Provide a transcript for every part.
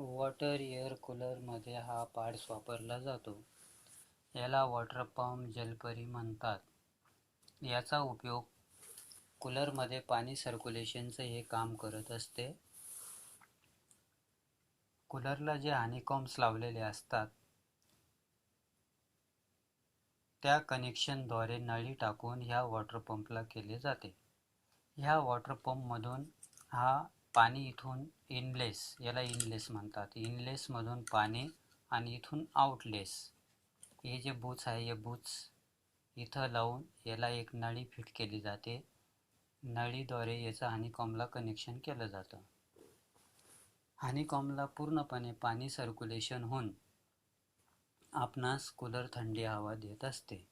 Water air कूलरमध्ये हा parts वापरला जातो. याला वॉटर पंप जलपरी म्हणतात. याचा उपयोग कूलरमध्ये पाणी सर्क्युलेशनचं हे काम करत असते. कूलरला जे हानिकॉम्स लावलेले असतात त्या कनेक्शनद्वारे नळी टाकून ह्या वॉटर पंपला केले जाते. ह्या वॉटर पंपमधून हा पाणी इथून इनलेस याला इनलेस म्हणतात. इनलेसमधून पाणी आणि इथून आउटलेस. हे जे बूच आहे हे बूच इथं लावून याला एक नळी फिट केली जाते. नळीद्वारे याचं हानिकॉमला कनेक्शन केलं जातं. हानिकॉमला पूर्णपणे पाणी सर्क्युलेशन होऊन आपणास कूलर थंडी हवा देत असते.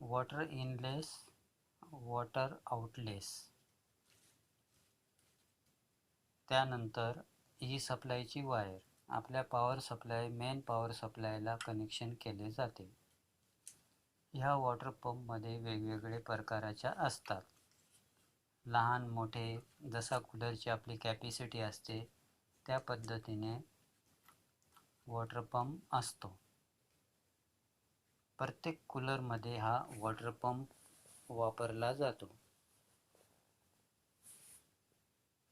वॉटर इनलेस वॉटर आउटलेस त्यानंतर ही सप्लायची वायर आपल्या पॉवर सप्लाय मेन पॉवर सप्लायला कनेक्शन केले जाते. ह्या वॉटर पंपमध्ये वेगवेगळे प्रकाराच्या असतात. लहान मोठे जसा कूलरची आपली कॅपॅसिटी असते त्या पद्धतीने वॉटर पंप असतो. प्रत्येक कूलरमध्ये हा वॉटर पंप वापरला जातो.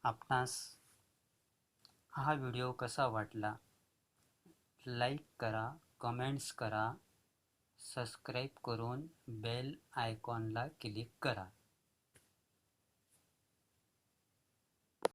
आपणास हा व्हिडिओ कसा वाटला? लाईक करा कमेंट्स करा सबस्क्राईब करून बेल आयकॉनला क्लिक करा.